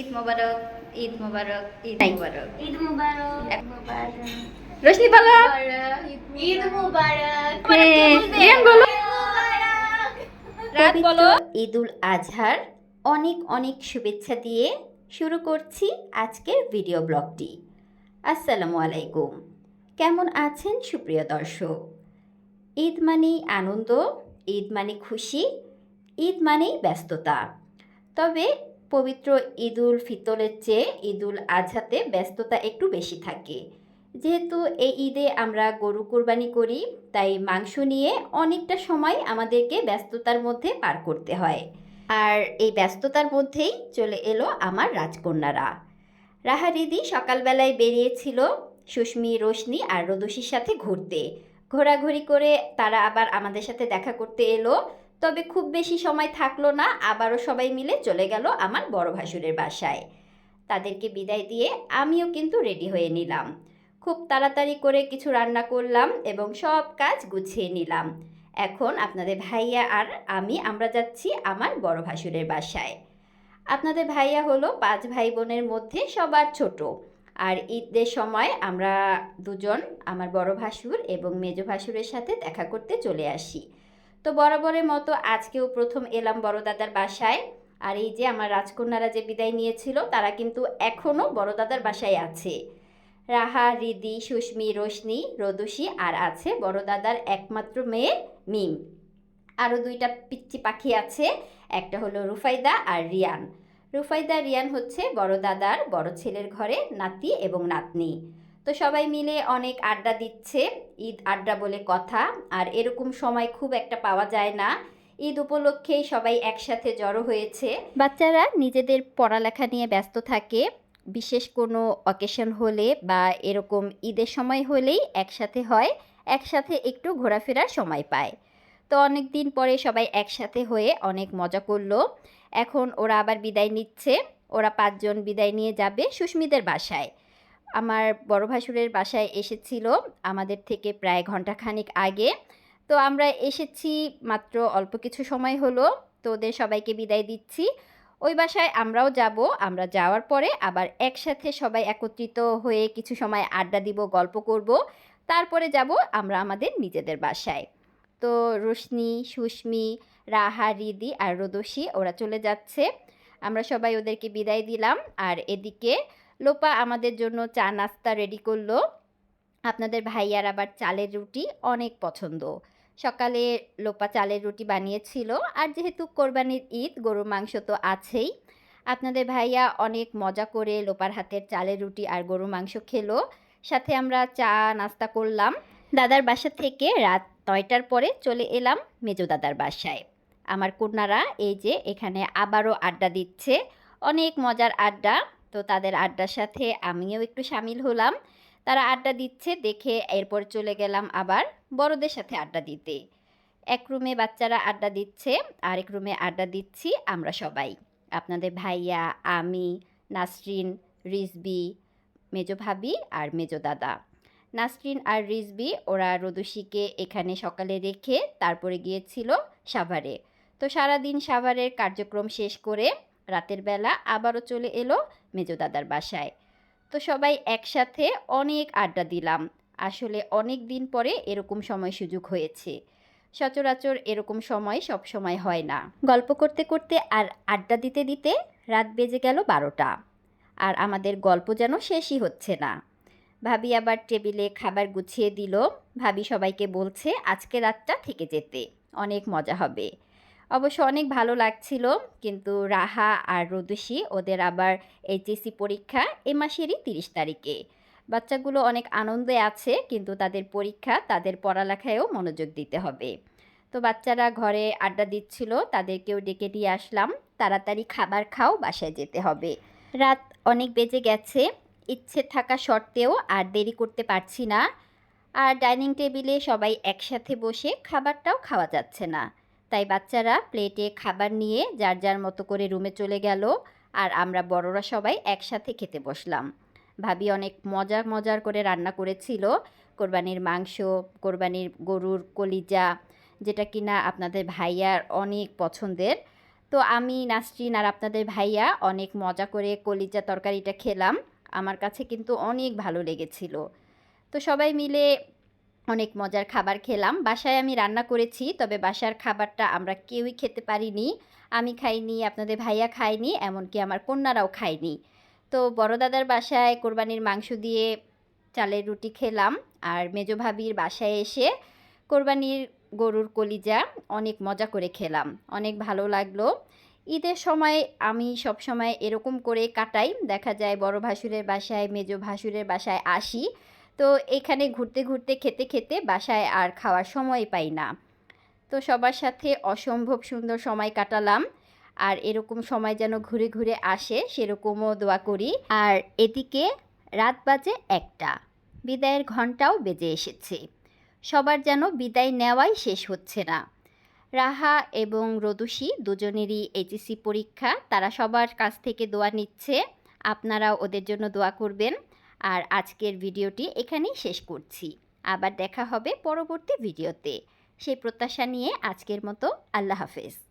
ঈদ মোবারক ঈদ মোবারক ঈদ মোবারক। ঈদ মুবারক রোশনি বলো। ঈদ মুবারক। হ্যাঁ, বলো। রাত বলো। ঈদুল আজহার অনেক অনেক শুভেচ্ছা দিয়ে শুরু করছি আজকের ভিডিও ব্লগটি। আসসালামু আলাইকুম। কেমন আছেন সুপ্রিয় দর্শক? ঈদ মানেই আনন্দ ঈদ মানে খুশি ঈদ মানেই ব্যস্ততা। তবে পবিত্র ঈদুল ফিতরের চেয়ে ঈদুল আজহাতে ব্যস্ততা একটু বেশি থাকে। যেহেতু এই ঈদে আমরা গরু কোরবানি করি, তাই মাংস নিয়ে অনেকটা সময় আমাদেরকে ব্যস্ততার মধ্যে পার করতে হয়। আর এই ব্যস্ততার মধ্যেই চলে এলো আমার রাজকন্যারা। রাহা রিদি সকালবেলায় বেরিয়েছিল সুস্মি, রোশনি আর রদুষির সাথে ঘুরতে। ঘোরাঘুরি করে তারা আবার আমাদের সাথে দেখা করতে এলো। তবে খুব বেশি সময় থাকল না, আবারও সবাই মিলে চলে গেল আমার বড় ভাসুরের বাসায়। তাদেরকে বিদায় দিয়ে আমিও কিন্তু রেডি হয়ে নিলাম। খুব তাড়াতাড়ি করে কিছু রান্না করলাম এবং সব কাজ গুছিয়ে নিলাম। এখন আপনাদের ভাইয়া আর আমি আমরা যাচ্ছি আমার বড় ভাসুরের বাসায়। আপনাদের ভাইয়া হলো পাঁচ ভাই বোনের মধ্যে সবার ছোট। আর ঈদের সময় আমরা দুজন, আমার বড় ভাসুর এবং মেজ ভাসুরের সাথে দেখা করতে চলে আসি। তো বরাবরের মতো আজকেও প্রথম এলাম বড় দাদার বাসায়। আর এই যে আমার রাজকন্যারা যে বিদায় নিয়েছিল, তারা কিন্তু এখনও বড় দাদার বাসায় আছে। রাহা, রিদি, সুস্মি, রোশনি রদুষি আর আছে বড় দাদার একমাত্র মেয়ে মিম। আরও দুইটা পিচ্চি পাখি আছে, একটা হলো রুফাইদা আর রিয়ান। রুফাইদা, রিয়ান হচ্ছে বড় দাদার বড় ছেলের ঘরে নাতি এবং নাতনি। তো সবাই মিলে অনেক আড্ডা দিচ্ছে, ঈদ আড্ডা বলে কথা, আর এরকম সময় খুব একটা পাওয়া যায় না। ঈদ উপলক্ষেই সবাই একসাথে জড়ো হয়েছে। বাচ্চারা নিজেদের পড়ালেখা নিয়ে ব্যস্ত থাকে, বিশেষ কোনো অকেশন হলে বা এরকম ঈদের সময় হলেই একসাথে হয়, একসাথে একটু ঘোরাফেরার সময় পায়। তো অনেক দিন পরে সবাই একসাথে হয়ে অনেক মজা করল। এখন ওরা আবার বিদায় নিচ্ছে, ওরা পাঁচজন বিদায় নিয়ে যাবে সুস্মিদের বাসায়। আমার বড় ভাসুরের বাসায় এসেছিল আমাদের থেকে প্রায় ঘন্টাখানিক আগে। তো আমরা এসেছি মাত্র অল্প কিছু সময় হলো, তো ওদের সবাইকে বিদায় দিচ্ছি। ওই বাসায় আমরাও যাব, আমরা যাওয়ার পরে আবার একসাথে সবাই একত্রিত হয়ে কিছু সময় আড্ডা দিব, গল্প করব। তারপরে যাব আমরা আমাদের নিজেদের বাসায়। তো রোশনি, সুস্মি, রাহা, রিদি আর রোদসী ওরা চলে যাচ্ছে। আমরা সবাই ওদেরকে বিদায় দিলাম। আর এদিকে লোপা আমাদের জন্য চা নাস্তা রেডি করল। আপনাদের ভাইয়ার আবার চালের রুটি অনেক পছন্দ। সকালে লোপা চালের রুটি বানিয়েছিল আর যেহেতু কোরবানির ঈদ, গরুর মাংস তো আছেই, আপনাদের ভাইয়া অনেক মজা করে লোপার হাতের চালের রুটি আর গরুর মাংস খেলো। সাথে আমরা চা নাস্তা করলাম। দাদার বাসা থেকে রাত নয়টার পরে চলে এলাম মেজো দাদার বাসায়। আমার কন্যারা এই যে এখানে আবারও আড্ডা দিচ্ছে। অনেক মজার আড্ডা। তো তাদের আড্ডার সাথে আমিও একটু সামিল হলাম। তারা আড্ডা দিচ্ছে, দেখে এরপর চলে গেলাম আবার বড়দের সাথে আড্ডা দিতে। এক রুমে বাচ্চারা আড্ডা দিচ্ছে, আরেক রুমে আড্ডা দিচ্ছি আমরা সবাই। আপনাদের ভাইয়া, আমি, নাসরিন, রিজবি, মেজো ভাবি আর মেজো দাদা। নাসরিন আর রিজবি ওরা রদুষিকে এখানে সকালে রেখে তারপরে গিয়েছিল সাভারে। তো সারাদিন সাভারের কার্যক্রম শেষ করে রাতের বেলা আবারও চলে এলো মেজো দাদার বাসায়। তো সবাই একসাথে অনেক আড্ডা দিলাম। আসলে অনেক দিন পরে এরকম সময় সুযোগ হয়েছে। সচরাচর এরকম সময় সব সময় হয় না। গল্প করতে করতে আর আড্ডা দিতে দিতে রাত বেজে গেল বারোটা। আর আমাদের গল্প যেন শেষই হচ্ছে না। ভাবি আবার টেবিলে খাবার গুছিয়ে দিল। ভাবি সবাইকে বলছে, আজকে রাতটা থেকে যেতে। অনেক মজা হবে। অবশ্য অনেক ভালো লাগছিল, কিন্তু রাহা আর রদুষি ওদের আবার এইচএসসি পরীক্ষা এ মাসেরই তিরিশ তারিখে। বাচ্চাগুলো অনেক আনন্দে আছে, কিন্তু তাদের পরীক্ষা তাদের পড়ালেখায়ও মনোযোগ দিতে হবে। তো বাচ্চারা ঘরে আড্ডা দিচ্ছিল, তাদেরকেও ডেকে দিয়ে আসলাম, তাড়াতাড়ি খাবার খাও, বাসায় যেতে হবে। রাত অনেক বেজে গেছে, ইচ্ছে থাকা সত্ত্বেও আর দেরি করতে পারছি না। আর ডাইনিং টেবিলে সবাই একসাথে বসে খাবারটাও খাওয়া যাচ্ছে না। তাই বাচ্চারা প্লেটে খাবার নিয়ে যার যার মতো করে রুমে চলে গেল আর আমরা বড়রা সবাই একসাথে খেতে বসলাম। ভাবি অনেক মজার মজার করে রান্না করেছিল। কোরবানির মাংস, কোরবানির গরুর কলিজা, যেটা কিনা আপনাদের ভাইয়ার অনেক পছন্দের। তো আমি, নাসরিন আর আপনাদের ভাইয়া অনেক মজা করে কলিজা তরকারিটা খেলাম। আমার কাছে কিন্তু অনেক ভালো লেগেছিল। তো সবাই মিলে অনেক মজার খাবার খেলাম। বাসায় আমি রান্না করেছি, তবে বাসার খাবারটা আমরা কেউই খেতে পারিনি। আমি খাইনি, আপনাদের ভাইয়া খায়নি, এমনকি আমার কন্যারাও খায়নি। তো বড় দাদার বাসায় কোরবানির মাংস দিয়ে চালের রুটি খেলাম, আর মেজো ভাবির বাসায় এসে কোরবানির গরুর কলিজা অনেক মজা করে খেলাম। অনেক ভালো লাগল। ঈদের সময় আমি সব সময় এরকম করে কাটাই। দেখা যায় বড় ভাসুরের বাসায়, মেজো ভাসুরের বাসায় আসি। তো এখানে ঘুরতে ঘুরতে, খেতে খেতে বাসায় আর খাওয়ার সময় পাই না। তো সবার সাথে অসম্ভব সুন্দর সময় কাটালাম। আর এরকম সময় যেন ঘুরে ঘুরে আসে সেরকমও দোয়া করি। আর এদিকে রাত বাজে একটা। বিদায়ের ঘন্টাও বেজে এসেছে। সবার যেন বিদায় নেওয়াই শেষ হচ্ছে না। রাহা এবং রদুষি দুজনেরই এইচএসসি পরীক্ষা। তারা সবার কাছ থেকে দোয়া নিচ্ছে। আপনারা ওদের জন্য দোয়া করবেন। আর আজকের ভিডিওটি এখানেই শেষ করছি। আবার দেখা হবে পরবর্তী ভিডিওতে। সেই প্রত্যাশা নিয়ে আজকের মতো আল্লাহ হাফেজ।